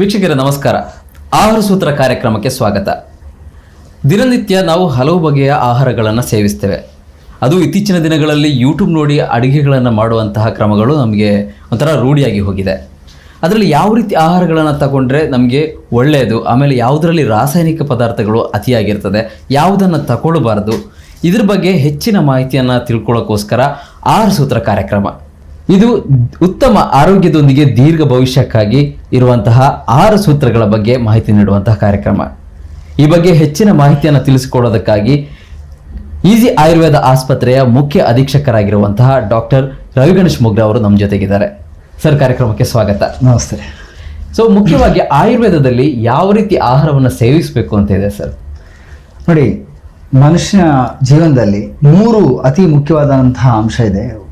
ವೀಕ್ಷಕರೇ, ನಮಸ್ಕಾರ. ಆಹಾರ ಸೂತ್ರ ಕಾರ್ಯಕ್ರಮಕ್ಕೆ ಸ್ವಾಗತ. ದಿನನಿತ್ಯ ನಾವು ಹಲವು ಬಗೆಯ ಆಹಾರಗಳನ್ನು ಸೇವಿಸ್ತೇವೆ. ಅದು ಇತ್ತೀಚಿನ ದಿನಗಳಲ್ಲಿ ಯೂಟ್ಯೂಬ್ ನೋಡಿ ಅಡುಗೆಗಳನ್ನು ಮಾಡುವಂತಹ ಕ್ರಮಗಳು ನಮಗೆ ಒಂಥರ ರೂಢಿಯಾಗಿ ಹೋಗಿದೆ. ಅದರಲ್ಲಿ ಯಾವ ರೀತಿ ಆಹಾರಗಳನ್ನು ತಗೊಂಡ್ರೆ ನಮಗೆ ಒಳ್ಳೆಯದು, ಆಮೇಲೆ ಯಾವುದರಲ್ಲಿ ರಾಸಾಯನಿಕ ಪದಾರ್ಥಗಳು ಅತಿಯಾಗಿರ್ತದೆ, ಯಾವುದನ್ನು ತಗೊಳ್ಬಾರ್ದು, ಇದ್ರ ಬಗ್ಗೆ ಹೆಚ್ಚಿನ ಮಾಹಿತಿಯನ್ನು ತಿಳ್ಕೊಳ್ಳೋಕ್ಕೋಸ್ಕರ ಆಹಾರ ಸೂತ್ರ ಕಾರ್ಯಕ್ರಮ. ಇದು ಉತ್ತಮ ಆರೋಗ್ಯದೊಂದಿಗೆ ದೀರ್ಘ ಭವಿಷ್ಯಕ್ಕಾಗಿ ಇರುವಂತಹ ಆರು ಸೂತ್ರಗಳ ಬಗ್ಗೆ ಮಾಹಿತಿ ನೀಡುವಂತಹ ಕಾರ್ಯಕ್ರಮ. ಈ ಬಗ್ಗೆ ಹೆಚ್ಚಿನ ಮಾಹಿತಿಯನ್ನು ತಿಳಿಸಿಕೊಡೋದಕ್ಕಾಗಿ ಈಸಿ ಆಯುರ್ವೇದ ಆಸ್ಪತ್ರೆಯ ಮುಖ್ಯ ಅಧೀಕ್ಷಕರಾಗಿರುವಂತಹ ಡಾಕ್ಟರ್ ರವಿಗಣೇಶ್ ಮುಗ್ರ ಅವರು ನಮ್ಮ ಜೊತೆಗಿದ್ದಾರೆ. ಸರ್ ಕಾರ್ಯಕ್ರಮಕ್ಕೆ ಸ್ವಾಗತ. ನಮಸ್ತೆ. ಸೊ ಮುಖ್ಯವಾಗಿ ಆಯುರ್ವೇದದಲ್ಲಿ ಯಾವ ರೀತಿ ಆಹಾರವನ್ನು ಸೇವಿಸಬೇಕು ಅಂತ ಇದೆ ಸರ್? ನೋಡಿ ಮನುಷ್ಯನ ಜೀವನದಲ್ಲಿ ಮೂರು ಅತಿ ಮುಖ್ಯವಾದಂತಹ ಅಂಶ ಇದೆ.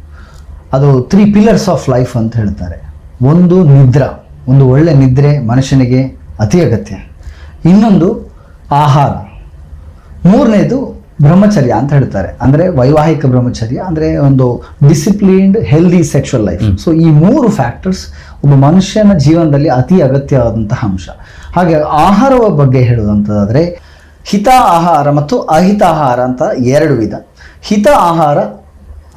ಅದು ತ್ರೀ ಪಿಲ್ಲರ್ಸ್ ಆಫ್ ಲೈಫ್ ಅಂತ ಹೇಳ್ತಾರೆ. ಒಂದು ನಿದ್ರಾ ಒಂದು ಒಳ್ಳೆ ನಿದ್ರೆ ಮನುಷ್ಯನಿಗೆ ಅತಿ ಅಗತ್ಯ. ಇನ್ನೊಂದು ಆಹಾರ. ಮೂರನೇದು ಬ್ರಹ್ಮಚರ್ಯ ಅಂತ ಹೇಳ್ತಾರೆ. ಅಂದರೆ ವೈವಾಹಿಕ ಬ್ರಹ್ಮಚರ್ಯ ಅಂದರೆ ಒಂದು disciplined healthy sexual life so ಈ ಮೂರು ಫ್ಯಾಕ್ಟರ್ಸ್ ಒಬ್ಬ ಮನುಷ್ಯನ ಜೀವನದಲ್ಲಿ ಅತಿ ಅಗತ್ಯವಾದಂತಹ ಅಂಶ. ಹಾಗೆ ಆಹಾರದ ಬಗ್ಗೆ ಹೇಳುವಂಥದ್ದಾದರೆ ಹಿತ ಆಹಾರ ಮತ್ತು ಅಹಿತ ಆಹಾರ ಅಂತ ಎರಡು ವಿಧ. ಹಿತ ಆಹಾರ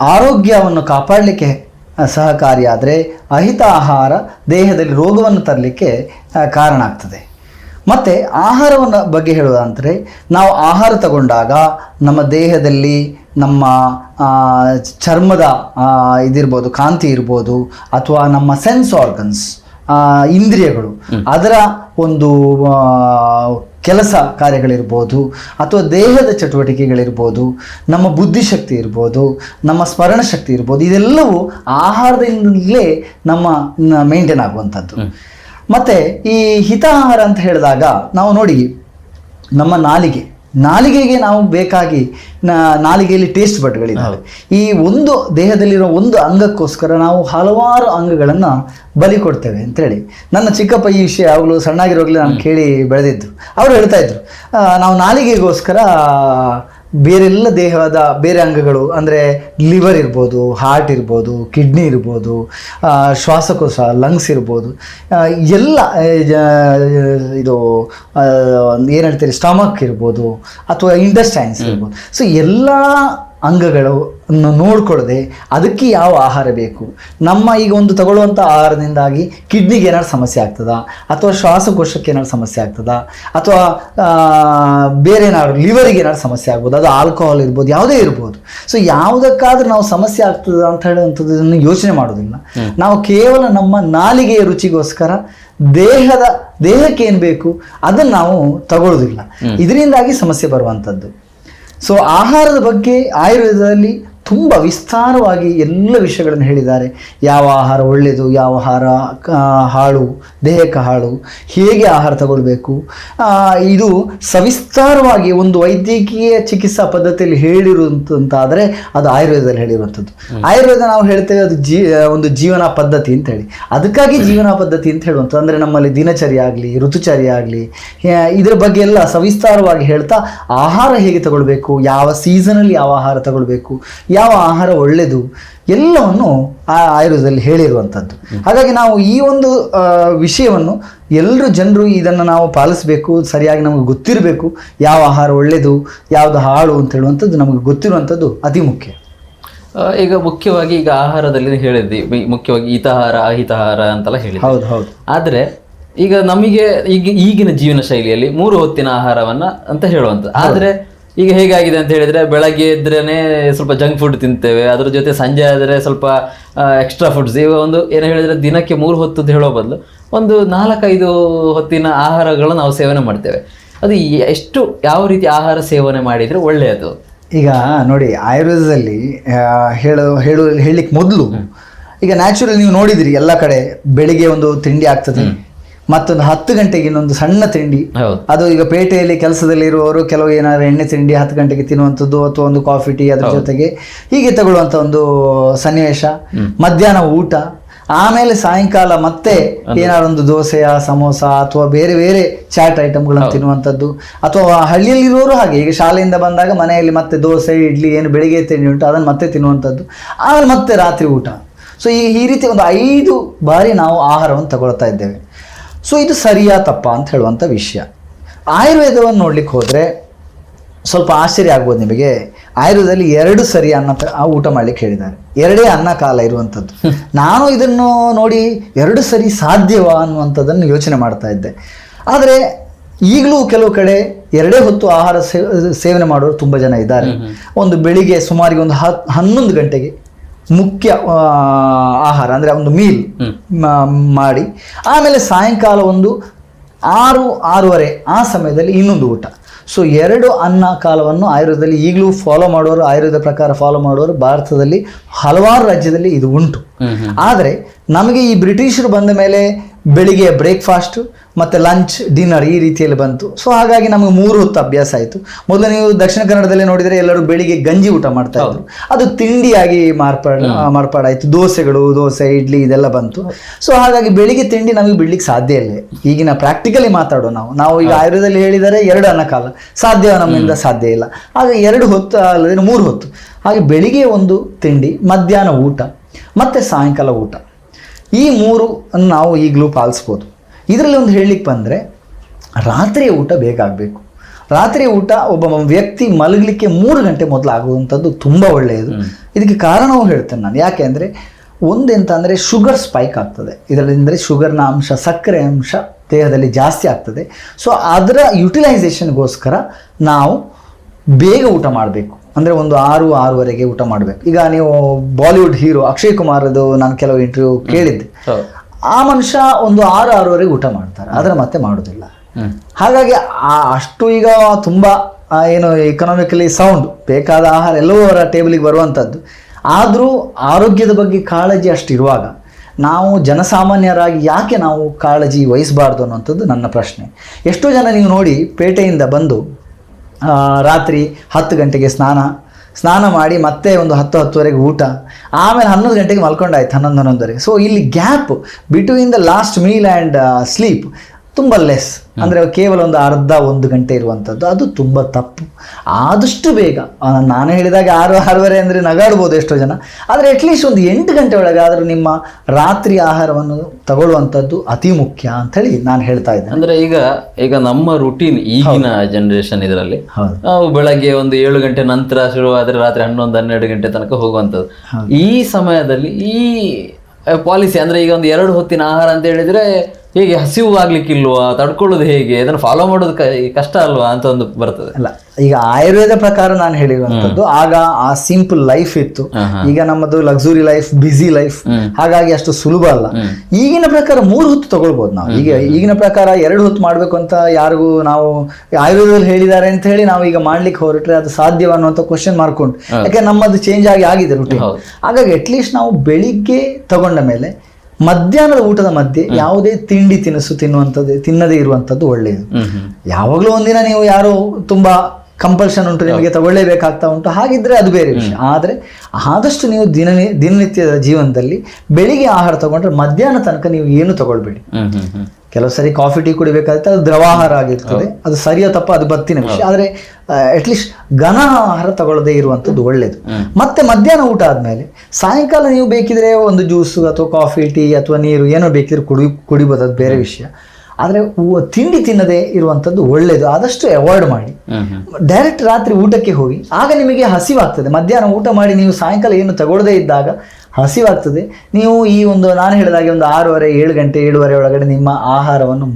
ಆರೋಗ್ಯವನ್ನು ಕಾಪಾಡಲಿಕ್ಕೆ ಸಹಕಾರಿಯಾದರೆ ಅಹಿತ ಆಹಾರ ದೇಹದಲ್ಲಿ ರೋಗವನ್ನು ತರಲಿಕ್ಕೆ ಕಾರಣ ಆಗ್ತದೆ. ಮತ್ತು ಆಹಾರವನ್ನು ಬಗ್ಗೆ ಹೇಳುವುದಂದರೆ ನಾವು ಆಹಾರ ತಗೊಂಡಾಗ ನಮ್ಮ ದೇಹದಲ್ಲಿ ನಮ್ಮ ಚರ್ಮದ ಇದಿರ್ಬೋದು ಕಾಂತಿ ಇರ್ಬೋದು ಅಥವಾ ನಮ್ಮ ಸೆನ್ಸ್ ಆರ್ಗನ್ಸ್ ಇಂದ್ರಿಯಗಳು ಅದರ ಒಂದು ಕೆಲಸ ಕಾರ್ಯಗಳಿರ್ಬೋದು ಅಥವಾ ದೇಹದ ಚಟುವಟಿಕೆಗಳಿರ್ಬೋದು ನಮ್ಮ ಬುದ್ಧಿಶಕ್ತಿ ಇರ್ಬೋದು ನಮ್ಮ ಸ್ಮರಣ ಶಕ್ತಿ ಇರ್ಬೋದು ಇದೆಲ್ಲವೂ ಆಹಾರದಿಂದಲೇ ನಮ್ಮ ಮೇಂಟೈನ್ ಆಗುವಂಥದ್ದು. ಮತ್ತು ಈ ಹಿತಾಹಾರ ಅಂತ ಹೇಳಿದಾಗ ನಾವು ನೋಡಿ ನಮ್ಮ ನಾಲಿಗೆ. ನಾಲಿಗೆಗೆ ನಾವು ಬೇಕಾಗಿ ನಾಲಿಗೆಯಲ್ಲಿ ಟೇಸ್ಟ್ ಬಡ್ಗಳಿದ್ದಾವೆ ಈ ಒಂದು ದೇಹದಲ್ಲಿರೋ ಒಂದು ಅಂಗಕ್ಕೋಸ್ಕರ ನಾವು ಹಲವಾರು ಅಂಗಗಳನ್ನು ಬಲಿ ಕೊಡ್ತೇವೆ ಅಂತೇಳಿ. ನನ್ನ ಚಿಕ್ಕಪ್ಪ ಈ ವಿಷಯ ಯಾವಾಗಲೂ ಸಣ್ಣಾಗಿರೋಗ್ಲೇ ನಾನು ಕೇಳಿ ಬೆಳೆದಿದ್ದು. ಅವರು ಹೇಳ್ತಾ ಇದ್ರು ನಾವು ನಾಲಿಗೆಗೋಸ್ಕರ ಬೇರೆಲ್ಲ ದೇಹದ ಬೇರೆ ಅಂಗಗಳು, ಅಂದರೆ ಲಿವರ್ ಇರ್ಬೋದು ಹಾರ್ಟ್ ಇರ್ಬೋದು ಕಿಡ್ನಿ ಇರ್ಬೋದು ಶ್ವಾಸಕೋಶ ಲಂಗ್ಸ್ ಇರ್ಬೋದು ಎಲ್ಲ ಇದು ಏನು ಹೇಳ್ತೀರಿ ಸ್ಟಮಕ್ ಇರ್ಬೋದು, ಅಥವಾ ಇಂಡಸ್ಟೈನ್ಸ್ ಇರ್ಬೋದು. ಸೊ ಎಲ್ಲ ಅಂಗಗಳು ನೋಡ್ಕೊಳ್ಳದೆ ಅದಕ್ಕೆ ಯಾವ ಆಹಾರ ಬೇಕು? ನಮ್ಮ ಈಗ ಒಂದು ತಗೊಳ್ಳುವಂಥ ಆಹಾರದಿಂದಾಗಿ ಕಿಡ್ನಿಗೆ ಏನಾದ್ರು ಸಮಸ್ಯೆ ಆಗ್ತದ? ಅಥವಾ ಶ್ವಾಸಕೋಶಕ್ಕೆ ಏನಾದ್ರು ಸಮಸ್ಯೆ ಆಗ್ತದಾ? ಅಥವಾ ಆ, ಬೇರೆ ಏನಾದ್ರು ಲಿವರಿಗೆ ಏನಾದ್ರು ಸಮಸ್ಯೆ ಆಗ್ಬೋದು? ಅದು ಆಲ್ಕೋಹಾಲ್ ಇರ್ಬೋದು ಯಾವುದೇ ಇರ್ಬೋದು. ಸೊ ಯಾವುದಕ್ಕಾದ್ರೂ ನಾವು ಸಮಸ್ಯೆ ಆಗ್ತದ ಅಂತ ಹೇಳುವಂಥದ್ದನ್ನು ಯೋಚನೆ ಮಾಡೋದಿಲ್ಲ ನಾವು ಕೇವಲ ನಮ್ಮ ನಾಲಿಗೆಯ ರುಚಿಗೋಸ್ಕರ ದೇಹದ ದೇಹಕ್ಕೆ ಏನು ಬೇಕು ಅದನ್ನು ನಾವು ತಗೊಳ್ಳೋದಿಲ್ಲ ಇದರಿಂದಾಗಿ ಸಮಸ್ಯೆ ಬರುವಂಥದ್ದು. ಸೊ ಆಹಾರದ ಬಗ್ಗೆ ಆಯುರ್ವೇದದಲ್ಲಿ ತುಂಬ ವಿಸ್ತಾರವಾಗಿ ಎಲ್ಲ ವಿಷಯಗಳನ್ನು ಹೇಳಿದ್ದಾರೆ. ಯಾವ ಆಹಾರ ಒಳ್ಳೆಯದು ಯಾವ ಆಹಾರ ಹಾಳು ದೇಹಕ್ಕೆ ಹಾಳು ಹೇಗೆ ಆಹಾರ ತಗೊಳ್ಬೇಕು? ಆ, ಇದು ಸವಿಸ್ತಾರವಾಗಿ ಒಂದು ವೈದ್ಯಕೀಯ ಚಿಕಿತ್ಸಾ ಪದ್ಧತಿಯಲ್ಲಿ ಹೇಳಿರುವಂಥದ್ದಾದರೆ ಅದು ಆಯುರ್ವೇದದಲ್ಲಿ ಹೇಳಿರುವಂಥದ್ದು. ಆಯುರ್ವೇದ ನಾವು ಹೇಳ್ತೇವೆ ಅದು ಜೀ ಒಂದು ಜೀವನ ಪದ್ಧತಿ ಅಂತ ಹೇಳಿ ಅದಕ್ಕಾಗಿ ಜೀವನ ಪದ್ಧತಿ ಅಂತ ಹೇಳುವಂಥದ್ದು. ಅಂದರೆ ನಮ್ಮಲ್ಲಿ ದಿನಚರಿ ಆಗಲಿ ಋತುಚರಿ ಆಗಲಿ ಇದರ ಬಗ್ಗೆ ಎಲ್ಲ ಸವಿಸ್ತಾರವಾಗಿ ಹೇಳ್ತಾ ಆಹಾರ ಹೇಗೆ ತಗೊಳ್ಬೇಕು ಯಾವ ಸೀಸನಲ್ಲಿ ಯಾವ ಆಹಾರ ತಗೊಳ್ಬೇಕು ಯಾವ ಆಹಾರ ಒಳ್ಳೆಯದು ಎಲ್ಲವನ್ನು ಆ ಆಯುರ್ವೇದದಲ್ಲಿ ಹೇಳಿರುವಂಥದ್ದು ಹಾಗಾಗಿ ನಾವು ಈ ಒಂದು ವಿಷಯವನ್ನು ಎಲ್ಲರೂ ಜನರು ಇದನ್ನು ನಾವು ಪಾಲಿಸಬೇಕು ಸರಿಯಾಗಿ ನಮಗೆ ಗೊತ್ತಿರಬೇಕು ಯಾವ ಆಹಾರ ಒಳ್ಳೆಯದು ಯಾವುದು ಹಾಳು ಅಂತ ಹೇಳುವಂಥದ್ದು ನಮಗೆ ಗೊತ್ತಿರುವಂಥದ್ದು ಅತಿ ಮುಖ್ಯ. ಈಗ ಮುಖ್ಯವಾಗಿ ಈಗ ಆಹಾರದಲ್ಲಿ ಹೇಳಿದ್ವಿ ಮುಖ್ಯವಾಗಿ ಹಿತಾಹಾರ ಅಹಿತಾಹಾರ ಅಂತೆಲ್ಲ ಹೇಳಿ ಹೌದು ಹೌದು. ಆದರೆ ಈಗ ನಮಗೆ ಈಗ ಈಗಿನ ಜೀವನ ಶೈಲಿಯಲ್ಲಿ ಮೂರು ಹೊತ್ತಿನ ಆಹಾರವನ್ನ ಅಂತ ಹೇಳುವಂಥದ್ದು ಆದ್ರೆ ಈಗ ಹೇಗಾಗಿದೆ ಅಂತ ಹೇಳಿದ್ರೆ ಬೆಳಗ್ಗೆ ಇದ್ರೇ ಸ್ವಲ್ಪ ಜಂಕ್ ಫುಡ್ ತಿಂತೇವೆ. ಅದ್ರ ಜೊತೆ ಸಂಜೆ ಆದರೆ ಸ್ವಲ್ಪ ಎಕ್ಸ್ಟ್ರಾ ಫುಡ್ಸ್ ಈಗ ಒಂದು ಏನು ಹೇಳಿದ್ರೆ ದಿನಕ್ಕೆ ಮೂರು ಹೊತ್ತು ಹೇಳೋ ಬದಲು ಒಂದು ನಾಲ್ಕೈದು ಹೊತ್ತಿನ ಆಹಾರಗಳನ್ನು ನಾವು ಸೇವನೆ ಮಾಡ್ತೇವೆ. ಅದು ಎಷ್ಟು ಯಾವ ರೀತಿ ಆಹಾರ ಸೇವನೆ ಮಾಡಿದರೆ ಒಳ್ಳೆಯದು? ಈಗ ನೋಡಿ ಆಯುರ್ವೇದದಲ್ಲಿ ಹೇಳೋ ಹೇಳೋ ಹೇಳು ಹೇಳಲಿಕ್ಕೆ ಮೊದಲು ಈಗ ನ್ಯಾಚುರಲ್ ನೀವು ನೋಡಿದಿರಿ ಎಲ್ಲ ಕಡೆ ಬೆಳಿಗ್ಗೆ ಒಂದು ತಿಂಡಿ ಆಗ್ತದೆ. ಮತ್ತೊಂದು ಹತ್ತು ಗಂಟೆಗೆ ಇನ್ನೊಂದು ಸಣ್ಣ ತಿಂಡಿ. ಅದು ಈಗ ಪೇಟೆಯಲ್ಲಿ ಕೆಲಸದಲ್ಲಿ ಇರುವವರು ಕೆಲವು ಏನಾದ್ರು ಎಣ್ಣೆ ತಿಂಡಿ ಹತ್ತು ಗಂಟೆಗೆ ತಿನ್ನುವಂಥದ್ದು ಅಥವಾ ಒಂದು ಕಾಫಿ ಟೀ ಅದ್ರ ಜೊತೆಗೆ ಹೀಗೆ ತಗೊಳ್ಳುವಂತ ಒಂದು ಸನ್ನಿವೇಶ. ಮಧ್ಯಾಹ್ನ ಊಟ. ಆಮೇಲೆ ಸಾಯಂಕಾಲ ಮತ್ತೆ ಏನಾದ್ರು ಒಂದು ದೋಸೆಯ ಸಮೋಸ ಅಥವಾ ಬೇರೆ ಬೇರೆ ಚಾಟ್ ಐಟಮ್ಗಳನ್ನು ತಿನ್ನುವಂಥದ್ದು. ಅಥವಾ ಹಳ್ಳಿಯಲ್ಲಿರುವವರು ಹಾಗೆ. ಈಗ ಶಾಲೆಯಿಂದ ಬಂದಾಗ ಮನೆಯಲ್ಲಿ ಮತ್ತೆ ದೋಸೆ ಇಡ್ಲಿ ಏನು ಬೆಳಿಗ್ಗೆ ತಿಂಡಿ ಉಂಟು ಅದನ್ನು ಮತ್ತೆ ತಿನ್ನುವಂಥದ್ದು. ಆಮೇಲೆ ಮತ್ತೆ ರಾತ್ರಿ ಊಟ. ಸೊ ಈ ಈ ರೀತಿ ಒಂದು ಐದು ಬಾರಿ ನಾವು ಆಹಾರವನ್ನು ತಗೊಳ್ತಾ ಇದ್ದೇವೆ. ಸೊ ಇದು ಸರಿಯಾ ತಪ್ಪಾ ಅಂತ ಹೇಳುವಂಥ ವಿಷಯ. ಆಯುರ್ವೇದವನ್ನು ನೋಡ್ಲಿಕ್ಕೆ ಹೋದರೆ ಸ್ವಲ್ಪ ಆಶ್ಚರ್ಯ ಆಗ್ಬೋದು ನಿಮಗೆ. ಆಯುರ್ವೇದದಲ್ಲಿ ಎರಡು ಸರಿ ಅನ್ನ ಊಟ ಮಾಡ್ಲಿಕ್ಕೆ ಹೇಳಿದ್ದಾರೆ. ಎರಡೇ ಅನ್ನ ಕಾಲ ಇರುವಂಥದ್ದು. ನಾನು ಇದನ್ನು ನೋಡಿ ಎರಡು ಸರಿ ಸಾಧ್ಯವಾ ಅನ್ನುವಂಥದ್ದನ್ನು ಯೋಚನೆ ಮಾಡ್ತಾ ಇದ್ದೆ. ಆದರೆ ಈಗಲೂ ಕೆಲವು ಕಡೆ ಎರಡೇ ಹೊತ್ತು ಆಹಾರ ಸೇವನೆ ಮಾಡೋರು ತುಂಬ ಜನ ಇದ್ದಾರೆ. ಒಂದು ಬೆಳಿಗ್ಗೆ ಸುಮಾರಿಗೆ ಒಂದು ಹತ್ ಹನ್ನೊಂದು ಗಂಟೆಗೆ ಮುಖ್ಯ ಆಹಾರ ಅಂದರೆ ಒಂದು ಮೀಲ್ ಮಾಡಿ. ಆಮೇಲೆ ಸಾಯಂಕಾಲ ಒಂದು ಆರು ಆರೂವರೆ ಆ ಸಮಯದಲ್ಲಿ ಇನ್ನೊಂದು ಊಟ. ಸೊ ಎರಡು ಅನ್ನ ಕಾಲವನ್ನು ಆಯುರ್ವೇದದಲ್ಲಿ ಈಗಲೂ ಫಾಲೋ ಮಾಡೋರು ಆಯುರ್ವೇದ ಪ್ರಕಾರ ಫಾಲೋ ಮಾಡೋರು ಭಾರತದಲ್ಲಿ ಹಲವಾರು ರಾಜ್ಯದಲ್ಲಿ ಇದು ಉಂಟು. ಆದರೆ ನಮಗೆ ಈ ಬ್ರಿಟಿಷರು ಬಂದ ಮೇಲೆ ಬೆಳಿಗ್ಗೆ ಬ್ರೇಕ್ಫಾಸ್ಟು ಮತ್ತು ಲಂಚ್ ಡಿನ್ನರ್ ಈ ರೀತಿಯಲ್ಲಿ ಬಂತು. ಸೊ ಹಾಗಾಗಿ ನಮಗೆ ಮೂರು ಹೊತ್ತು ಅಭ್ಯಾಸ ಆಯಿತು. ಮೊದಲು ನೀವು ದಕ್ಷಿಣ ಕನ್ನಡದಲ್ಲಿ ನೋಡಿದರೆ ಎಲ್ಲರೂ ಬೆಳಿಗ್ಗೆ ಗಂಜಿ ಊಟ ಮಾಡ್ತಾ ಇದ್ರು. ಅದು ತಿಂಡಿಯಾಗಿ ಮಾರ್ಪಾಡ್ ಮಾರ್ಪಾಡಾಯಿತು. ದೋಸೆಗಳು ದೋಸೆ ಇಡ್ಲಿ ಇದೆಲ್ಲ ಬಂತು. ಸೊ ಹಾಗಾಗಿ ಬೆಳಿಗ್ಗೆ ತಿಂಡಿ ನಮಗೆ ಬಿಡ್ಲಿಕ್ಕೆ ಸಾಧ್ಯ ಇಲ್ಲ. ಈಗಿನ ಪ್ರಾಕ್ಟಿಕಲಿ ಮಾತಾಡೋ ನಾವು. ನಾವು ಈಗ ಆಯುರ್ವೇದದಲ್ಲಿ ಹೇಳಿದರೆ ಎರಡು ಅನ್ನಕಾಲ ಸಾಧ್ಯ ನಮ್ಮಿಂದ ಸಾಧ್ಯ ಇಲ್ಲ. ಆಗ ಎರಡು ಹೊತ್ತು ಅಲ್ಲದೇ ಮೂರು ಹೊತ್ತು. ಹಾಗೆ ಬೆಳಿಗ್ಗೆ ಒಂದು ತಿಂಡಿ ಮಧ್ಯಾಹ್ನ ಊಟ ಮತ್ತು ಸಾಯಂಕಾಲ ಊಟ. ಈ ಮೂರು ಅನ್ನು ನಾವು ಈಗಲೂ ಪಾಲಿಸ್ಬೋದು. ಇದರಲ್ಲಿ ಒಂದು ಹೇಳಲಿಕ್ಕೆ ಬಂದರೆ ರಾತ್ರಿಯ ಊಟ ಬೇಗ ಆಗಬೇಕು ರಾತ್ರಿ ಊಟ ಒಬ್ಬ ವ್ಯಕ್ತಿ ಮಲಗಲಿಕ್ಕೆ ಮೂರು ಗಂಟೆ ಮೊದಲು ಆಗುವಂಥದ್ದು ತುಂಬ ಒಳ್ಳೆಯದು. ಇದಕ್ಕೆ ಕಾರಣವೂ ಹೇಳ್ತೇನೆ ನಾನು. ಯಾಕೆ ಅಂದರೆ ಒಂದೆಂತ ಅಂದರೆ ಶುಗರ್ ಸ್ಪೈಕ್ ಆಗ್ತದೆ. ಇದರಿಂದ ಶುಗರ್ನ ಅಂಶ ಸಕ್ಕರೆ ಅಂಶ ದೇಹದಲ್ಲಿ ಜಾಸ್ತಿ ಆಗ್ತದೆ. ಸೊ ಅದರ ಯುಟಿಲೈಸೇಷನ್ಗೋಸ್ಕರ ನಾವು ಬೇಗ ಊಟ ಮಾಡಬೇಕು. ಅಂದರೆ ಒಂದು ಆರು ಆರೂವರೆಗೆ ಊಟ ಮಾಡಬೇಕು. ಈಗ ನೀವು ಬಾಲಿವುಡ್ ಹೀರೋ ಅಕ್ಷಯ್ ಕುಮಾರದು ನಾನು ಕೆಲವು ಇಂಟರ್ವ್ಯೂ ಕೇಳಿದ್ದೆ. ಆ ಮನುಷ್ಯ ಒಂದು ಆರು ಆರೂವರೆಗೆ ಊಟ ಮಾಡ್ತಾರೆ. ಆದರೆ ಮತ್ತೆ ಮಾಡೋದಿಲ್ಲ. ಹಾಗಾಗಿ ಆ ಅಷ್ಟು ಈಗ ತುಂಬ ಏನು ಎಕನಾಮಿಕಲಿ ಸೌಂಡ್ ಬೇಕಾದ ಆಹಾರ ಎಲ್ಲವೂ ಅವರ ಟೇಬಲಿಗೆ ಬರುವಂಥದ್ದು ಆದರೂ ಆರೋಗ್ಯದ ಬಗ್ಗೆ ಕಾಳಜಿ ಅಷ್ಟು ಇರುವಾಗ ನಾವು ಜನಸಾಮಾನ್ಯರಾಗಿ ಯಾಕೆ ನಾವು ಕಾಳಜಿ ವಹಿಸಬಾರ್ದು ಅನ್ನುವಂಥದ್ದು ನನ್ನ ಪ್ರಶ್ನೆ. ಎಷ್ಟೋ ಜನ ನೀವು ನೋಡಿ ಪೇಟೆಯಿಂದ ಬಂದು ರಾತ್ರಿ ಹತ್ತು ಗಂಟೆಗೆ ಸ್ನಾನ. ಸ್ನಾನ ಮಾಡಿ ಮತ್ತೆ ಒಂದು ಹತ್ತು ಹತ್ತುವರೆಗೆ ಊಟ. ಆಮೇಲೆ ಹನ್ನೊಂದು ಗಂಟೆಗೆ ಮಲ್ಕೊಂಡಾಯ್ತು, ಹನ್ನೊಂದು ಹನ್ನೊಂದುವರೆಗೆ. ಸೊ ಇಲ್ಲಿ gap between the last meal and sleep ತುಂಬ ಲೆಸ್ ಅಂದರೆ ಕೇವಲ ಒಂದು ಅರ್ಧ ಒಂದು ಗಂಟೆ ಇರುವಂಥದ್ದು ಅದು ತುಂಬ ತಪ್ಪು. ಆದಷ್ಟು ಬೇಗ ನಾನು ಹೇಳಿದಾಗ ಆರು ಆರೂವರೆ ಅಂದರೆ ನಗಾಡ್ಬೋದು ಎಷ್ಟೋ ಜನ. ಆದರೆ ಅಟ್ಲೀಸ್ಟ್ ಒಂದು ಎಂಟು ಗಂಟೆ ಒಳಗೆ ಆದರೂ ನಿಮ್ಮ ರಾತ್ರಿ ಆಹಾರವನ್ನು ತಗೊಳ್ಳುವಂಥದ್ದು ಅತಿ ಮುಖ್ಯ ಅಂಥೇಳಿ ನಾನು ಹೇಳ್ತಾ ಇದ್ದೇನೆ. ಅಂದ್ರೆ ಈಗ ಈಗ ನಮ್ಮ ರುಟೀನ್ ಈಗಿನ ಜನರೇಷನ್ ಇದರಲ್ಲಿ ನಾವು ಬೆಳಗ್ಗೆ ಒಂದು ಏಳು ಗಂಟೆ ನಂತರ ಶುರುವಾದ್ರೆ ರಾತ್ರಿ ಹನ್ನೊಂದು ಹನ್ನೆರಡು ಗಂಟೆ ತನಕ ಹೋಗುವಂಥದ್ದು. ಈ ಸಮಯದಲ್ಲಿ ಈ ಪಾಲಿಸಿ ಅಂದ್ರೆ ಈಗ ಒಂದು ಎರಡು ಹೊತ್ತಿನ ಆಹಾರ ಅಂತ ಹೇಳಿದ್ರೆ ಹೇಗೆ ಹಸಿವು ಆಗ್ಲಿಕ್ಕಿಲ್ವಾ? ತಡ್ಕೊಳ್ಳೋದು ಹೇಗೆ? ಅದನ್ನು ಫಾಲೋ ಮಾಡೋದು ಕಷ್ಟ ಅಲ್ವಾ ಅಂತ ಒಂದು ಬರ್ತದೆ. ಅಲ್ಲ ಈಗ ಆಯುರ್ವೇದ ಪ್ರಕಾರ ನಾನು ಹೇಳಿರುವಂತದ್ದು ಆಗ ಆ ಸಿಂಪಲ್ ಲೈಫ್ ಇತ್ತು. ಈಗ ನಮ್ಮದು ಲಕ್ಸುರಿ ಲೈಫ್ ಬಿಸಿ ಲೈಫ್ ಹಾಗಾಗಿ ಅಷ್ಟು ಸುಲಭ ಅಲ್ಲ. ಈಗಿನ ಪ್ರಕಾರ ಮೂರು ಹೊತ್ತು ತಗೊಳ್ಬೋದು ನಾವು. ಈಗ ಈಗಿನ ಪ್ರಕಾರ ಎರಡು ಹೊತ್ತು ಮಾಡಬೇಕು ಅಂತ ಯಾರಿಗೂ ನಾವು ಆಯುರ್ವೇದದಲ್ಲಿ ಹೇಳಿದ್ದಾರೆ ಅಂತ ಹೇಳಿ ನಾವು ಈಗ ಮಾಡ್ಲಿಕ್ಕೆ ಹೊರಟ್ರೆ ಅದು ಸಾಧ್ಯವ ಅನ್ನುವಂಥ ಕ್ವಶನ್ ಮಾಡ್ಕೊಂಡು ಯಾಕೆ ನಮ್ಮದು ಚೇಂಜ್ ಆಗಿ ಆಗಿದೆ ರುಟೀನ್ ಹಾಗಾಗಿ ಅಟ್ಲೀಸ್ಟ್ ನಾವು ಬೆಳಿಗ್ಗೆ ತಗೊಂಡ ಮೇಲೆ ಮಧ್ಯಾಹ್ನದ ಊಟದ ಮಧ್ಯೆ ಯಾವುದೇ ತಿಂಡಿ ತಿನಿಸು ತಿನ್ನುವಂಥದ್ದು ತಿನ್ನದೇ ಇರುವಂಥದ್ದು ಒಳ್ಳೆಯದು. ಯಾವಾಗಲೂ ಒಂದಿನ ನೀವು ಯಾರು ತುಂಬಾ ಕಂಪಲ್ಷನ್ ಉಂಟು ನಿಮಗೆ ತಗೊಳ್ಳೇಬೇಕಾಗ್ತಾ ಉಂಟು ಹಾಗಿದ್ರೆ ಅದು ಬೇರೆ ವಿಷಯ. ಆದರೆ ಆದಷ್ಟು ನೀವು ದಿನ ದಿನನಿತ್ಯದ ಜೀವನದಲ್ಲಿ ಬೆಳಿಗ್ಗೆ ಆಹಾರ ತಗೊಂಡ್ರೆ ಮಧ್ಯಾಹ್ನ ತನಕ ನೀವು ಏನು ತಗೊಳ್ಬೇಡಿ. ಕೆಲವು ಸರಿ ಕಾಫಿ ಟೀ ಕುಡಿಬೇಕಾಗುತ್ತೆ ಅದು ದ್ರವಾಹಾರ ಆಗಿರ್ತದೆ. ಅದು ಸರಿಯೋ ತಪ್ಪ ಅದು ಬತ್ತಿನ ವಿಷಯ ಆದರೆ ಅಟ್ಲೀಸ್ಟ್ ಘನ ಆಹಾರ ತಗೊಳ್ಳದೇ ಇರುವಂಥದ್ದು ಒಳ್ಳೆಯದು ಮತ್ತೆ ಮಧ್ಯಾಹ್ನ ಊಟ ಆದಮೇಲೆ ಸಾಯಂಕಾಲ ನೀವು ಬೇಕಿದ್ರೆ ಒಂದು ಜ್ಯೂಸು ಅಥವಾ ಕಾಫಿ ಟೀ ಅಥವಾ ನೀರು ಏನೋ ಬೇಕಿದ್ರೆ ಕುಡಿ ಕುಡಿಬೋದು ಅದು ಬೇರೆ ವಿಷಯ. ಆದರೆ ತಿಂಡಿ ತಿನ್ನದೇ ಇರುವಂಥದ್ದು ಒಳ್ಳೆಯದು ಆದಷ್ಟು ಅವಾಯ್ಡ್ ಮಾಡಿ. ಡೈರೆಕ್ಟ್ ರಾತ್ರಿ ಊಟಕ್ಕೆ ಹೋಗಿ. ಆಗ ನಿಮಗೆ ಹಸಿವಾಗ್ತದೆ. ಮಧ್ಯಾಹ್ನ ಊಟ ಮಾಡಿ ನೀವು ಸಾಯಂಕಾಲ ಏನು ತಗೊಳ್ಳದೇ ಇದ್ದಾಗ ಹಸಿವಾಗ್ತದೆ. ನೀವು ಈ ಒಂದು ನಾನು ಹೇಳಿದಾಗೆ ಒಂದು ಆರೂವರೆ ಏಳು ಗಂಟೆ ಏಳುವರೆ ಒಳಗಡೆ ನಿಮ್ಮ ಆಹಾರವನ್ನು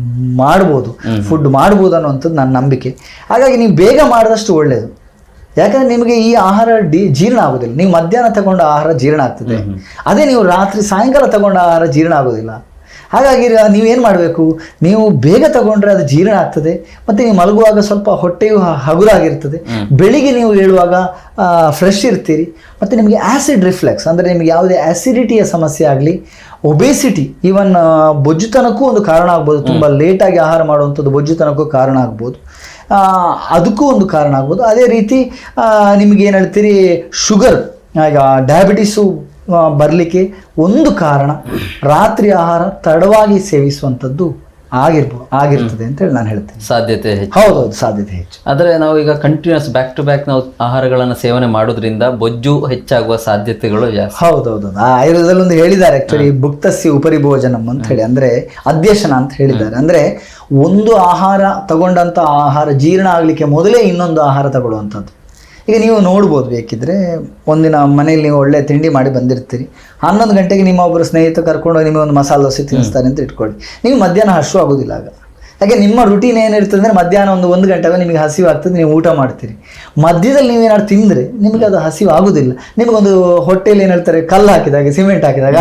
ಮಾಡ್ಬೋದು. ಫುಡ್ ಮಾಡ್ಬೋದು ಅನ್ನುವಂಥದ್ದು ನನ್ನ ನಂಬಿಕೆ. ಹಾಗಾಗಿ ನೀವು ಬೇಗ ಮಾಡಿದಷ್ಟು ಒಳ್ಳೆಯದು ಯಾಕಂದ್ರೆ ನಿಮಗೆ ಈ ಆಹಾರ ಡಿ ಜೀರ್ಣ ಆಗೋದಿಲ್ಲ. ನೀವು ಮಧ್ಯಾಹ್ನ ತಗೊಂಡ ಆಹಾರ ಜೀರ್ಣ ಆಗ್ತದೆ. ಅದೇ ನೀವು ರಾತ್ರಿ ಸಾಯಂಕಾಲ ತಗೊಂಡ ಆಹಾರ ಜೀರ್ಣ ಆಗೋದಿಲ್ಲ. ಹಾಗಾಗಿ ನೀವೇನು ಮಾಡಬೇಕು? ನೀವು ಬೇಗ ತಗೊಂಡ್ರೆ ಅದು ಜೀರ್ಣ ಆಗ್ತದೆ ಮತ್ತು ನೀವು ಮಲಗುವಾಗ ಸ್ವಲ್ಪ ಹೊಟ್ಟೆಯು ಹಗುರಾಗಿರ್ತದೆ. ಬೆಳಿಗ್ಗೆ ನೀವು ಹೇಳುವಾಗ ಫ್ರೆಶ್ ಇರ್ತೀರಿ. ಮತ್ತು ನಿಮಗೆ ಆ್ಯಸಿಡ್ ರಿಫ್ಲೆಕ್ಸ್ ಅಂದರೆ ನಿಮಗೆ ಯಾವುದೇ ಆ್ಯಸಿಡಿಟಿಯ ಸಮಸ್ಯೆ ಆಗಲಿ ಒಬೇಸಿಟಿ ಈವನ್ ಬೊಜ್ಜುತನಕ್ಕೂ ಒಂದು ಕಾರಣ ಆಗ್ಬೋದು. ತುಂಬ ಲೇಟಾಗಿ ಆಹಾರ ಮಾಡುವಂಥದ್ದು ಬೊಜ್ಜುತನಕ್ಕೂ ಕಾರಣ ಆಗ್ಬೋದು. ಅದಕ್ಕೂ ಒಂದು ಕಾರಣ ಆಗ್ಬೋದು. ಅದೇ ರೀತಿ ನಿಮಗೆ ಏನು ಹೇಳ್ತೀರಿ ಶುಗರ್ ಈಗ ಡಯಾಬಿಟಿಸು ಬರಲಿಕ್ಕೆ ಒಂದು ಕಾರಣ ರಾತ್ರಿ ಆಹಾರ ತಡವಾಗಿ ಸೇವಿಸುವಂಥದ್ದು ಆಗಿರ್ಬೋದು ಆಗಿರ್ತದೆ ಅಂತ ಹೇಳಿ ನಾನು ಹೇಳ್ತೇನೆ. ಸಾಧ್ಯತೆ ಹೆಚ್ಚು. ಹೌದೌದು ಸಾಧ್ಯತೆ ಹೆಚ್ಚು. ಆದರೆ ನಾವು ಈಗ ಕಂಟಿನ್ಯೂಸ್ ಬ್ಯಾಕ್ ಟು ಬ್ಯಾಕ್ ನಾವು ಆಹಾರಗಳನ್ನು ಸೇವನೆ ಮಾಡೋದ್ರಿಂದ ಬೊಜ್ಜು ಹೆಚ್ಚಾಗುವ ಸಾಧ್ಯತೆಗಳು ಜಾಸ್ತಿ. ಹೌದೌದು ಆಯುರ್ವೇದದಲ್ಲಿ ಒಂದು ಹೇಳಿದ್ದಾರೆ ಆ್ಯಕ್ಚುಲಿ ಭುಕ್ತಸ್ಯ ಉಪರಿ ಭೋಜನಂ ಅಂತ ಹೇಳಿ. ಅಂದ್ರೆ ಅಧ್ಯಶನ ಅಂತ ಹೇಳಿದ್ದಾರೆ. ಅಂದ್ರೆ ಒಂದು ಆಹಾರ ತಗೊಂಡಂಥ ಆಹಾರ ಜೀರ್ಣ ಆಗಲಿಕ್ಕೆ ಮೊದಲೇ ಇನ್ನೊಂದು ಆಹಾರ ತಗೊಳ್ಳುವಂಥದ್ದು. ಈಗ ನೀವು ನೋಡ್ಬೋದು ಬೇಕಿದ್ರೆ, ಒಂದಿನ ಮನೆಯಲ್ಲಿ ನೀವು ಒಳ್ಳೆ ತಿಂಡಿ ಮಾಡಿ ಬಂದಿರ್ತೀರಿ. ಹನ್ನೊಂದು ಗಂಟೆಗೆ ನಿಮ್ಮ ಒಬ್ಬರು ಸ್ನೇಹಿತ ಕರ್ಕೊಂಡು ಹೋಗಿ ನಿಮಗೆ ಒಂದು ಮಸಾಲೆ ದೋಸೆ ತಿನ್ನಿಸ್ತಾರೆ ಅಂತ ಇಟ್ಕೊಳ್ಳಿ. ನೀವು ಮಧ್ಯಾಹ್ನ ಹಸು ಆಗೋದಿಲ್ಲ ಆಗ. ಯಾಕೆ, ನಿಮ್ಮ ರುಟೀನ್ ಏನಿರ್ತದೆ ಅಂದರೆ ಮಧ್ಯಾಹ್ನ ಒಂದು ಒಂದು ಗಂಟೆಗೆ ನಿಮಗೆ ಹಸಿವು ಆಗ್ತದೆ, ನೀವು ಊಟ ಮಾಡ್ತೀರಿ. ಮಧ್ಯದಲ್ಲಿ ನೀವೇನಾದ್ರು ತಿಂದರೆ ನಿಮಗೆ ಅದು ಹಸಿವು ಆಗೋದಿಲ್ಲ. ನಿಮಗೊಂದು ಹೊಟ್ಟೆಯಲ್ಲಿ ಏನು ಹೇಳ್ತಾರೆ, ಕಲ್ಲು ಹಾಕಿದಾಗ ಸಿಮೆಂಟ್ ಹಾಕಿದಾಗ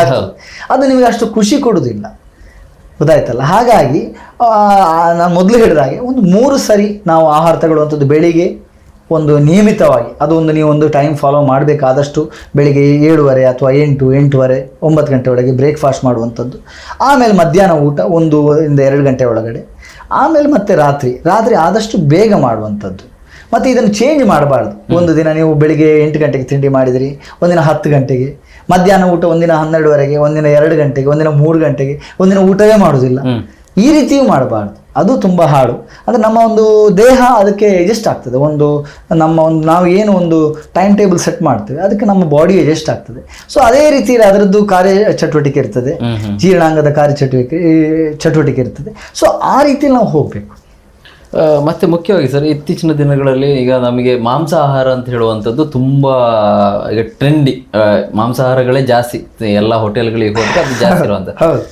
ಅದು ನಿಮಗೆ ಅಷ್ಟು ಖುಷಿ ಕೊಡೋದಿಲ್ಲ. ಗೊತ್ತಾಯ್ತಲ್ಲ? ಹಾಗಾಗಿ ನಾನು ಮೊದಲು ಹೇಳಿದಾಗೆ ಒಂದು ಮೂರು ಸರಿ ನಾವು ಆಹಾರ ತಗೊಳ್ಳುವಂಥದ್ದು ಬೆಳಿಗ್ಗೆ ಒಂದು ನಿಯಮಿತವಾಗಿ ಅದು ಒಂದು ನೀವು ಒಂದು ಟೈಮ್ ಫಾಲೋ ಮಾಡಬೇಕಾದಷ್ಟು ಬೆಳಿಗ್ಗೆ ಏಳುವರೆ ಅಥವಾ ಎಂಟು ಎಂಟೂವರೆ ಒಂಬತ್ತು ಗಂಟೆ ಒಳಗೆ ಬ್ರೇಕ್ಫಾಸ್ಟ್ ಮಾಡುವಂಥದ್ದು. ಆಮೇಲೆ ಮಧ್ಯಾಹ್ನ ಊಟ ಒಂದು ಇಂದ ಎರಡು ಗಂಟೆ ಒಳಗಡೆ. ಆಮೇಲೆ ಮತ್ತೆ ರಾತ್ರಿ ರಾತ್ರಿ ಆದಷ್ಟು ಬೇಗ ಮಾಡುವಂಥದ್ದು. ಮತ್ತು ಇದನ್ನು ಚೇಂಜ್ ಮಾಡಬಾರ್ದು. ಒಂದು ದಿನ ನೀವು ಬೆಳಿಗ್ಗೆ ಎಂಟು ಗಂಟೆಗೆ ತಿಂಡಿ ಮಾಡಿದಿರಿ ಒಂದಿನ ಹತ್ತು ಗಂಟೆಗೆ. ಮಧ್ಯಾಹ್ನ ಊಟ ಒಂದಿನ ಹನ್ನೆರಡುವರೆಗೆ ಒಂದಿನ ಎರಡು ಗಂಟೆಗೆ ಒಂದಿನ ಮೂರು ಗಂಟೆಗೆ ಒಂದಿನ ಊಟವೇ ಮಾಡೋದಿಲ್ಲ ಈ ರೀತಿಯೂ ಮಾಡಬಾರ್ದು. ಅದು ತುಂಬ ಹಾಡು. ಅಂದರೆ ನಮ್ಮ ಒಂದು ದೇಹ ಅದಕ್ಕೆ ಎಜೆಸ್ಟ್ ಆಗ್ತದೆ. ಒಂದು ನಮ್ಮ ಒಂದು ನಾವು ಏನು ಒಂದು ಟೈಮ್ ಟೇಬಲ್ ಸೆಟ್ ಮಾಡ್ತೇವೆ ಅದಕ್ಕೆ ನಮ್ಮ ಬಾಡಿ ಎಜೆಸ್ಟ್ ಆಗ್ತದೆ. ಸೊ ಅದೇ ರೀತಿ ಅದರದ್ದು ಕಾರ್ಯ ಚಟುವಟಿಕೆ ಇರ್ತದೆ. ಜೀರ್ಣಾಂಗದ ಕಾರ್ಯ ಚಟುವಟಿಕೆ ಚಟುವಟಿಕೆ ಇರ್ತದೆ. ಸೊ ಆ ರೀತಿಯಲ್ಲಿ ನಾವು ಹೋಗಬೇಕು. ಮತ್ತೆ ಮುಖ್ಯವಾಗಿ ಸರ್ ಇತ್ತೀಚಿನ ದಿನಗಳಲ್ಲಿ ಈಗ ನಮಗೆ ಮಾಂಸಾಹಾರ ಅಂತ ಹೇಳುವಂಥದ್ದು ತುಂಬ ಈಗ ಟ್ರೆಂಡಿ ಮಾಂಸಾಹಾರಗಳೇ ಜಾಸ್ತಿ. ಎಲ್ಲ ಹೋಟೆಲ್ಗಳಿಗೆ ಹೋದ್ರೆ ಅದು ಜಾಸ್ತಿ ಇರುವಂಥ ಹೌದು.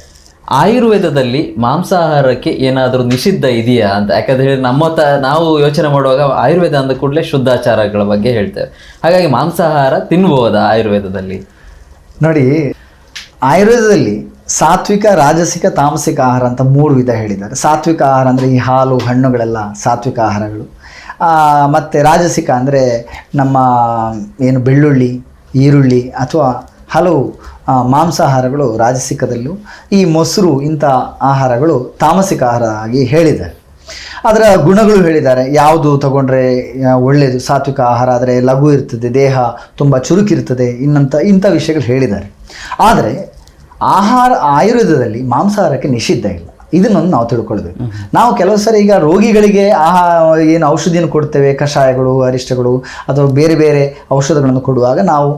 ಆಯುರ್ವೇದದಲ್ಲಿ ಮಾಂಸಾಹಾರಕ್ಕೆ ಏನಾದರೂ ನಿಷಿದ್ಧ ಇದೆಯಾ ಅಂತ? ಯಾಕಂದ್ರೆ ಹೇಳಿ ನಮ್ಮ ತ, ನಾವು ಯೋಚನೆ ಮಾಡುವಾಗ ಆಯುರ್ವೇದ ಅಂದ ಕೂಡಲೇ ಶುದ್ಧಾಚಾರಗಳ ಬಗ್ಗೆ ಹೇಳ್ತೇವೆ. ಹಾಗಾಗಿ ಮಾಂಸಾಹಾರ ತಿನ್ಬೋದಾ ಆಯುರ್ವೇದದಲ್ಲಿ? ನೋಡಿ, ಆಯುರ್ವೇದದಲ್ಲಿ ಸಾತ್ವಿಕ, ರಾಜಸಿಕ, ತಾಮಸಿಕ ಆಹಾರ ಅಂತ ಮೂರು ವಿಧ ಹೇಳಿದ್ದಾರೆ. ಸಾತ್ವಿಕ ಆಹಾರ ಅಂದರೆ ಈ ಹಾಲು, ಹಣ್ಣುಗಳೆಲ್ಲ ಸಾತ್ವಿಕ ಆಹಾರಗಳು. ಮತ್ತು ರಾಜಸಿಕ ಅಂದರೆ ನಮ್ಮ ಏನು ಬೆಳ್ಳುಳ್ಳಿ, ಈರುಳ್ಳಿ ಅಥವಾ ಹಲವು ಮಾಂಸಾಹಾರಗಳು ರಾಜಸಿಕದಲ್ಲೂ ಈ ಮೊಸರು ಇಂಥ ಆಹಾರಗಳು ತಾಮಸಿಕ ಆಹಾರ ಆಗಿ ಹೇಳಿದ್ದಾರೆ. ಅದರ ಗುಣಗಳು ಹೇಳಿದ್ದಾರೆ. ಯಾವುದು ತಗೊಂಡ್ರೆ ಒಳ್ಳೆಯದು, ಸಾತ್ವಿಕ ಆಹಾರ, ಆದರೆ ಲಘು ಇರ್ತದೆ, ದೇಹ ತುಂಬ ಚುರುಕಿರ್ತದೆ ಇನ್ನಂಥ, ಇಂಥ ವಿಷಯಗಳು ಹೇಳಿದ್ದಾರೆ. ಆದರೆ, ಆಹಾರ ಆಯುರ್ವೇದದಲ್ಲಿ ಮಾಂಸಾಹಾರಕ್ಕೆ ನಿಷಿದ್ಧ ಇಲ್ಲ. ಇದನ್ನೊಂದು ನಾವು ತಿಳ್ಕೊಳ್ಬೇಕು ನಾವು ಕೆಲವು ಸರಿ ಈಗ ರೋಗಿಗಳಿಗೆ ಆ ಏನು ಔಷಧಿಯನ್ನು ಕೊಡ್ತೇವೆ, ಕಷಾಯಗಳು, ಅರಿಷ್ಟಗಳು ಅಥವಾ ಬೇರೆ ಬೇರೆ ಔಷಧಗಳನ್ನು ಕೊಡುವಾಗ ನಾವು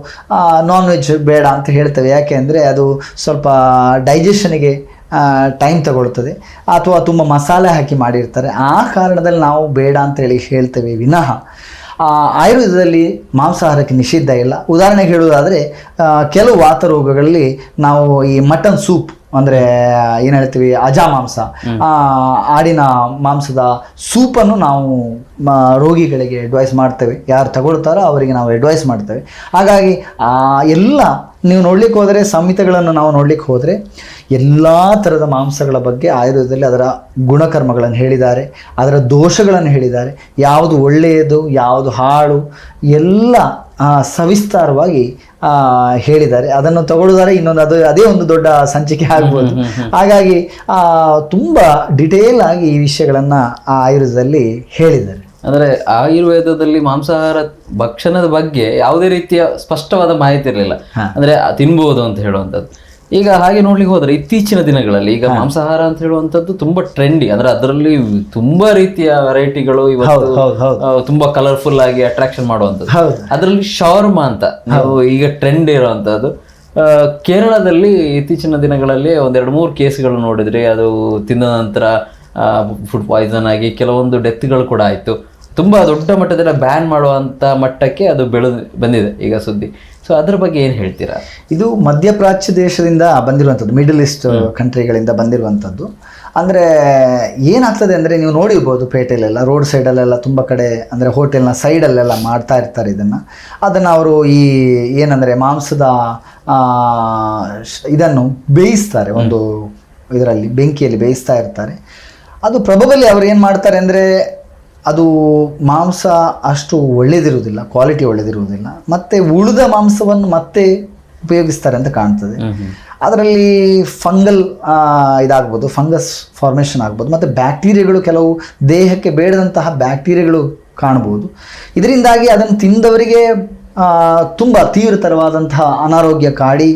ನಾನ್ ವೆಜ್ ಬೇಡ ಅಂತ ಹೇಳ್ತೇವೆ. ಯಾಕೆ ಅಂದರೆ ಅದು ಸ್ವಲ್ಪ ಡೈಜೆಷನಿಗೆ ಟೈಮ್ ತಗೊಳ್ತದೆ. ಅಥವಾ ತುಂಬ ಮಸಾಲೆ ಹಾಕಿ ಮಾಡಿರ್ತಾರೆ. ಆ ಕಾರಣದಲ್ಲಿ ನಾವು ಬೇಡ ಅಂತ ಹೇಳಿ ಹೇಳ್ತೇವೆ ವಿನಃ. ಆಯುರ್ವೇದದಲ್ಲಿ ಮಾಂಸಾಹಾರಕ್ಕೆ ನಿಷಿದ್ಧ ಇಲ್ಲ. ಉದಾಹರಣೆಗೆ ಹೇಳುವುದಾದರೆ ಕೆಲವು ವಾತರೋಗಗಳಲ್ಲಿ ನಾವು ಈ ಮಟನ್ ಸೂಪ್ ಅಂದರೆ ಏನು ಹೇಳ್ತೀವಿ ಅಜಾ ಮಾಂಸ. ಆ, ಆಡಿನ ಮಾಂಸದ ಸೂಪನ್ನು ನಾವು ರೋಗಿಗಳಿಗೆ ಅಡ್ವೈಸ್ ಮಾಡ್ತೇವೆ. ಯಾರು ತಗೊಳ್ತಾರೋ ಅವರಿಗೆ ನಾವು ಅಡ್ವೈಸ್ ಮಾಡ್ತೇವೆ. ಹಾಗಾಗಿ ಆ ಎಲ್ಲ ನೀವು ನೋಡ್ಲಿಕ್ಕೆ ಹೋದರೆ ಸಂಹಿತೆಗಳನ್ನು ನಾವು ನೋಡ್ಲಿಕ್ಕೆ ಹೋದರೆ ಎಲ್ಲ ಥರದ ಮಾಂಸಗಳ ಬಗ್ಗೆ ಆಯುರ್ವೇದದಲ್ಲಿ ಅದರ ಗುಣಕರ್ಮಗಳನ್ನು ಹೇಳಿದ್ದಾರೆ ಅದರ ದೋಷಗಳನ್ನು ಹೇಳಿದ್ದಾರೆ. ಯಾವುದು ಒಳ್ಳೆಯದು ಯಾವುದು ಹಾಳು ಎಲ್ಲ ಸವಿಸ್ತಾರವಾಗಿ ಹೇಳಿದ್ದಾರೆ. ಅದನ್ನು ತಗೊಳ್ಳೋದಾದ್ರೆ ಇನ್ನೊಂದು ಅದು ಅದೇ ಒಂದು ದೊಡ್ಡ ಸಂಚಿಕೆ ಆಗ್ಬೋದು. ಹಾಗಾಗಿ ಆ, ತುಂಬ ಡಿಟೇಲ್ ಆಗಿ ಈ ವಿಷಯಗಳನ್ನು ಆ ಆಯುರ್ವೇದದಲ್ಲಿ ಹೇಳಿದ್ದಾರೆ. ಅಂದ್ರೆ ಆಯುರ್ವೇದದಲ್ಲಿ ಮಾಂಸಾಹಾರ ಭಕ್ಷಣದ ಬಗ್ಗೆ ಯಾವುದೇ ರೀತಿಯ ಸ್ಪಷ್ಟವಾದ ಮಾಹಿತಿ ಇರಲಿಲ್ಲ. ಅಂದ್ರೆ ತಿನ್ಬೋದು ಅಂತ ಹೇಳುವಂಥದ್ದು. ಈಗ ಹಾಗೆ ನೋಡ್ಲಿಕ್ಕೆ ಹೋದ್ರೆ ಇತ್ತೀಚಿನ ದಿನಗಳಲ್ಲಿ ಈಗ ಮಾಂಸಾಹಾರ ಅಂತ ಹೇಳುವಂತದ್ದು ತುಂಬಾ ಟ್ರೆಂಡಿ ಅಂದ್ರೆ ಅದರಲ್ಲಿ ತುಂಬಾ ರೀತಿಯ ವೆರೈಟಿಗಳು ಇವತ್ತು ತುಂಬಾ ಕಲರ್ಫುಲ್ ಆಗಿ ಅಟ್ರಾಕ್ಷನ್ ಮಾಡುವಂತದ್ದು ಅದರಲ್ಲಿ ಶವರ್ಮಾ ಅಂತ ನಾವು ಈಗ ಟ್ರೆಂಡ್ ಇರುವಂತದ್ದು ಕೇರಳದಲ್ಲಿ ಇತ್ತೀಚಿನ ದಿನಗಳಲ್ಲಿ ಒಂದೆರಡು ಮೂರು ಕೇಸ್ಗಳು ನೋಡಿದ್ರೆ ಅದು ತಿಂದ ನಂತರ ಫುಡ್ ಪಾಯ್ಸನ್ ಆಗಿ ಕೆಲವೊಂದು ಡೆತ್ಗಳು ಕೂಡ ಆಯಿತು. ತುಂಬಾ ದೊಡ್ಡ ಮಟ್ಟದಲ್ಲಿ ಬ್ಯಾನ್ ಮಾಡುವಂತ ಮಟ್ಟಕ್ಕೆ ಅದು ಬೆಳೆದು ಬಂದಿದೆ ಈಗ ಸುದ್ದಿ. ಸೊ ಅದ್ರ ಬಗ್ಗೆ ಏನು ಹೇಳ್ತೀರಾ? ಇದು ಮಧ್ಯಪ್ರಾಚ್ಯ ದೇಶದಿಂದ ಬಂದಿರುವಂಥದ್ದು ಮಿಡಲ್ ಈಸ್ಟ್ ಕಂಟ್ರಿಗಳಿಂದ ಬಂದಿರುವಂಥದ್ದು. ಅಂದರೆ ಏನಾಗ್ತದೆ ಅಂದರೆ ನೀವು ನೋಡಿರ್ಬೋದು ಪೇಟೆಲೆಲ್ಲ ರೋಡ್ ಸೈಡಲ್ಲೆಲ್ಲ ತುಂಬ ಕಡೆ ಅಂದರೆ ಹೋಟೆಲ್ನ ಸೈಡಲ್ಲೆಲ್ಲ ಮಾಡ್ತಾ ಇರ್ತಾರೆ ಇದನ್ನು. ಅದನ್ನು ಅವರು ಈ ಏನಂದರೆ ಮಾಂಸದ ಇದನ್ನು ಬೇಯಿಸ್ತಾರೆ ಒಂದು ಇದರಲ್ಲಿ ಬೆಂಕಿಯಲ್ಲಿ ಬೇಯಿಸ್ತಾ ಇರ್ತಾರೆ. ಅದು ಪ್ರಭಬಲಿ ಅವರು ಏನು ಮಾಡ್ತಾರೆ ಅಂದರೆ ಅದು ಮಾಂಸ ಅಷ್ಟು ಒಳ್ಳೆಯದಿರುವುದಿಲ್ಲ ಕ್ವಾಲಿಟಿ ಒಳ್ಳೆಯದಿರುವುದಿಲ್ಲ ಮತ್ತೆ ಉಳಿದ ಮಾಂಸವನ್ನು ಮತ್ತೆ ಉಪಯೋಗಿಸ್ತಾರೆ ಅಂತ ಕಾಣ್ತದೆ. ಅದರಲ್ಲಿ ಫಂಗಲ್ ಇದಾಗ್ಬೋದು ಫಂಗಸ್ ಫಾರ್ಮೇಷನ್ ಆಗ್ಬೋದು ಮತ್ತು ಬ್ಯಾಕ್ಟೀರಿಯಾಗಳು ಕೆಲವು ದೇಹಕ್ಕೆ ಬೇಡದಂತಹ ಬ್ಯಾಕ್ಟೀರಿಯಾಗಳು ಕಾಣ್ಬೋದು. ಇದರಿಂದಾಗಿ ಅದನ್ನು ತಿಂದವರಿಗೆ ತುಂಬ ತೀವ್ರತರವಾದಂತಹ ಅನಾರೋಗ್ಯ ಕಾಡಿ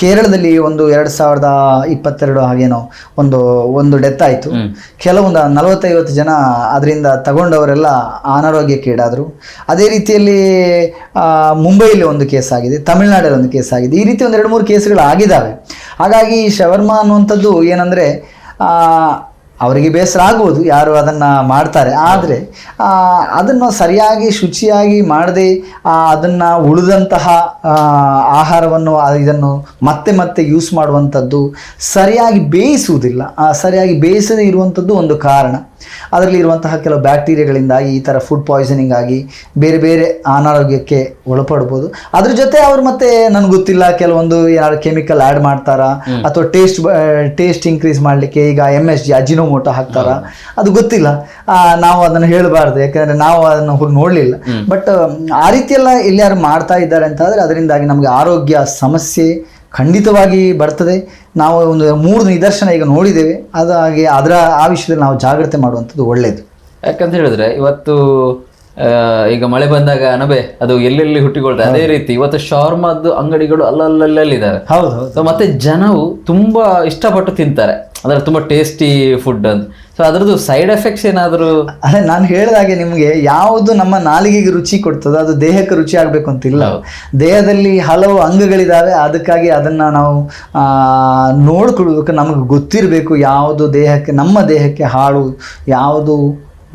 ಕೇರಳದಲ್ಲಿ ಒಂದು ಎರಡು ಸಾವಿರದ ಇಪ್ಪತ್ತೆರಡು ಹಾಗೇನೋ ಒಂದು ಒಂದು ಡೆತ್ ಆಯಿತು. ಕೆಲವೊಂದು ನಲವತ್ತೈವತ್ತು ಜನ ಅದರಿಂದ ತಗೊಂಡವರೆಲ್ಲ ಅನಾರೋಗ್ಯಕ್ಕೀಡಾದರು ಅದೇ ರೀತಿಯಲ್ಲಿ ಮುಂಬೈಯಲ್ಲಿ ಮುಂಬೈಲಿ ಒಂದು ಕೇಸ್ ಆಗಿದೆ ತಮಿಳುನಾಡಲ್ಲಿ ಒಂದು ಕೇಸ್ ಆಗಿದೆ. ಈ ರೀತಿ ಒಂದು ಎರಡು ಮೂರು ಕೇಸ್ಗಳು ಆಗಿದ್ದಾವೆ. ಹಾಗಾಗಿ ಶವರ್ಮ ಅನ್ನುವಂಥದ್ದು ಏನಂದರೆ ಅವರಿಗೆ ಬೇಸರ ಆಗ್ಬೋದು ಯಾರು ಅದನ್ನು ಮಾಡ್ತಾರೆ. ಆದರೆ ಅದನ್ನು ಸರಿಯಾಗಿ, ಶುಚಿಯಾಗಿ ಮಾಡದೆ ಅದನ್ನು ಉಳಿದಂತಹ ಆಹಾರವನ್ನು ಇದನ್ನು ಮತ್ತೆ ಮತ್ತೆ ಯೂಸ್ ಮಾಡುವಂಥದ್ದು ಸರಿಯಾಗಿ ಬೇಯಿಸುವುದಿಲ್ಲ. ಸರಿಯಾಗಿ ಬೇಯಿಸದೇ ಇರುವಂಥದ್ದು ಒಂದು ಕಾರಣ. ಅದರಲ್ಲಿ ಇರುವಂತಹ ಕೆಲವು ಬ್ಯಾಕ್ಟೀರಿಯಾಗಳಿಂದ ಈ ಥರ ಫುಡ್ ಪಾಯ್ಸನಿಂಗ್ ಆಗಿ ಬೇರೆ ಬೇರೆ ಅನಾರೋಗ್ಯಕ್ಕೆ ಒಳಪಡ್ಬೋದು. ಅದ್ರ ಜೊತೆ ಅವ್ರು ಮತ್ತೆ ನನಗೆ ಗೊತ್ತಿಲ್ಲ ಕೆಲವೊಂದು ಯಾರು ಕೆಮಿಕಲ್ ಆ್ಯಡ್ ಮಾಡ್ತಾರಾ ಅಥವಾ ಟೇಸ್ಟ್ ಟೇಸ್ಟ್ ಇನ್ಕ್ರೀಸ್ ಮಾಡಲಿಕ್ಕೆ ಈಗ ಎಂ ಎಸ್ ಜಿ ಅಜಿನೋಮೋಟೋ ಹಾಕ್ತಾರಾ? ಅದು ಗೊತ್ತಿಲ್ಲ. ಆ, ನಾವು ಅದನ್ನು ಹೇಳಬಾರ್ದು ಯಾಕಂದ್ರೆ ನಾವು ಅದನ್ನು ಹೋಗಿ ನೋಡಲಿಲ್ಲ. ಬಟ್ ಆ ರೀತಿಯೆಲ್ಲ ಎಲ್ಲಿಯಾರು ಮಾಡ್ತಾ ಇದ್ದಾರೆ ಅಂತ ಆದರೆ ಅದರಿಂದಾಗಿ ನಮಗೆ ಆರೋಗ್ಯ ಸಮಸ್ಯೆ ಖಂಡಿತವಾಗಿ ಬರ್ತದೆ. ನಾವು ಒಂದು ಮೂರು ನಿದರ್ಶನ ಈಗ ನೋಡಿದ್ದೇವೆ. ಅದು ಹಾಗೆ ಅದರ ಆ ವಿಷಯದಲ್ಲಿ ನಾವು ಜಾಗ್ರತೆ ಮಾಡುವಂಥದ್ದು ಒಳ್ಳೆಯದು ಯಾಕಂತ ಹೇಳಿದ್ರೆ ಇವತ್ತು ಈಗ ಮಳೆ ಬಂದಾಗ ಅನಬೆ ಅದು ಎಲ್ಲೆಲ್ಲಿ ಹುಟ್ಟಿಕೊಳ್ತದೆ? ಅದೇ ರೀತಿ ಇವತ್ತು ಶಾರ್ಮದ್ದು ಅಂಗಡಿಗಳು ಅಲ್ಲಲ್ಲಲ್ಲಿದ್ದಾವೆ ಹೌದು ಮತ್ತೆ ಜನವು ತುಂಬಾ ಇಷ್ಟಪಟ್ಟು ತಿಂತಾರೆ. ಅಂದ್ರೆ ತುಂಬಾ ಟೇಸ್ಟಿ ಫುಡ್ ಅಂತ. ಸೊ ಅದರದ್ದು ಸೈಡ್ ಎಫೆಕ್ಟ್ಸ್ ಏನಾದರೂ? ಅದೇ ನಾನು ಹೇಳಿದಾಗೆ ನಿಮಗೆ ಯಾವುದು ನಮ್ಮ ನಾಲಿಗೆಗೆ ರುಚಿ ಕೊಡ್ತದೆ ಅದು ದೇಹಕ್ಕೆ ರುಚಿ ಆಗಬೇಕು ಅಂತಿಲ್ಲ ದೇಹದಲ್ಲಿ ಹಲವು ಅಂಗಗಳಿದ್ದಾವೆ ಅದಕ್ಕಾಗಿ ಅದನ್ನು ನಾವು ನೋಡ್ಕೊಳ್ಬೇಕು ನಮಗೆ ಗೊತ್ತಿರಬೇಕು ಯಾವುದು ದೇಹಕ್ಕೆ ನಮ್ಮ ದೇಹಕ್ಕೆ ಹಾಳು ಯಾವುದು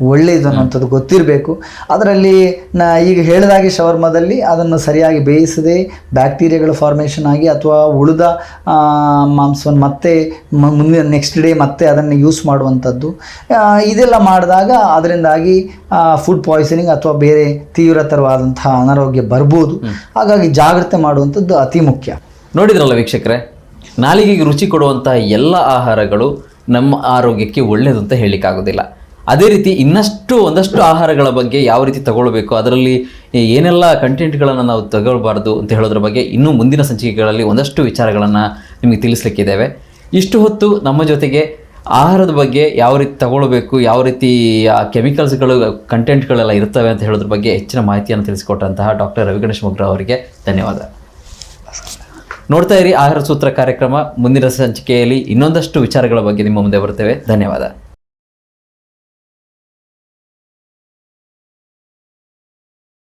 ಒಳ್ಳೆಯದು ಅನ್ನುವಂಥದ್ದು ಗೊತ್ತಿರಬೇಕು. ಅದರಲ್ಲಿ ನಾ ಈಗ ಹೇಳಿದಾಗೆ ಶವರ್ಮದಲ್ಲಿ ಅದನ್ನು ಸರಿಯಾಗಿ ಬೇಯಿಸದೆ ಬ್ಯಾಕ್ಟೀರಿಯಾಗಳು ಫಾರ್ಮೇಷನ್ ಆಗಿ ಅಥವಾ ಉಳಿದ ಮಾಂಸವನ್ನು ಮತ್ತೆ ಮುಂದಿನ ನೆಕ್ಸ್ಟ್ ಡೇ ಮತ್ತೆ ಅದನ್ನು ಯೂಸ್ ಮಾಡುವಂಥದ್ದು. ಇದೆಲ್ಲ ಮಾಡಿದಾಗ ಅದರಿಂದಾಗಿ ಫುಡ್ ಪಾಯ್ಸನಿಂಗ್ ಅಥವಾ ಬೇರೆ ತೀವ್ರತರವಾದಂತಹ ಅನಾರೋಗ್ಯ ಬರ್ಬೋದು. ಹಾಗಾಗಿ ಜಾಗ್ರತೆ ಮಾಡುವಂಥದ್ದು ಅತಿ ಮುಖ್ಯ. ನೋಡಿದ್ರಲ್ಲ ವೀಕ್ಷಕರೇ ನಾಲಿಗೆಗೆ ರುಚಿ ಕೊಡುವಂತಹ ಎಲ್ಲ ಆಹಾರಗಳು ನಮ್ಮ ಆರೋಗ್ಯಕ್ಕೆ ಒಳ್ಳೆಯದು ಅಂತ ಹೇಳಲಿಕ್ಕಾಗೋದಿಲ್ಲ. ಅದೇ ರೀತಿ ಇನ್ನಷ್ಟು ಒಂದಷ್ಟು ಆಹಾರಗಳ ಬಗ್ಗೆ ಯಾವ ರೀತಿ ತಗೊಳ್ಬೇಕು, ಅದರಲ್ಲಿ ಏನೆಲ್ಲ ಕಂಟೆಂಟ್ಗಳನ್ನು ನಾವು ತಗೊಳ್ಬಾರ್ದು ಅಂತ ಹೇಳೋದ್ರ ಬಗ್ಗೆ ಇನ್ನೂ ಮುಂದಿನ ಸಂಚಿಕೆಗಳಲ್ಲಿ ಒಂದಷ್ಟು ವಿಚಾರಗಳನ್ನು ನಿಮಗೆ ತಿಳಿಸ್ಲಿಕ್ಕಿದ್ದೇವೆ ಇಷ್ಟು ಹೊತ್ತು ನಮ್ಮ ಜೊತೆಗೆ ಆಹಾರದ ಬಗ್ಗೆ ಯಾವ ರೀತಿ ತಗೊಳ್ಬೇಕು, ಯಾವ ರೀತಿ ಆ ಕೆಮಿಕಲ್ಸ್ಗಳು ಕಂಟೆಂಟ್ಗಳೆಲ್ಲ ಇರ್ತವೆ ಅಂತ ಹೇಳೋದ್ರ ಬಗ್ಗೆ ಹೆಚ್ಚಿನ ಮಾಹಿತಿಯನ್ನು ತಿಳಿಸಿಕೊಟ್ಟಂತಹ ಡಾಕ್ಟರ್ ರವಿಗಣೇಶ್ ಮುಗ್ರ ಅವರಿಗೆ ಧನ್ಯವಾದ. ನೋಡ್ತಾ ಇರಿ ಆಹಾರ ಸೂತ್ರ ಕಾರ್ಯಕ್ರಮ. ಮುಂದಿನ ಸಂಚಿಕೆಯಲ್ಲಿ ಇನ್ನೊಂದಷ್ಟು ವಿಚಾರಗಳ ಬಗ್ಗೆ ನಿಮ್ಮ ಮುಂದೆ ಬರ್ತೇವೆ ಧನ್ಯವಾದ.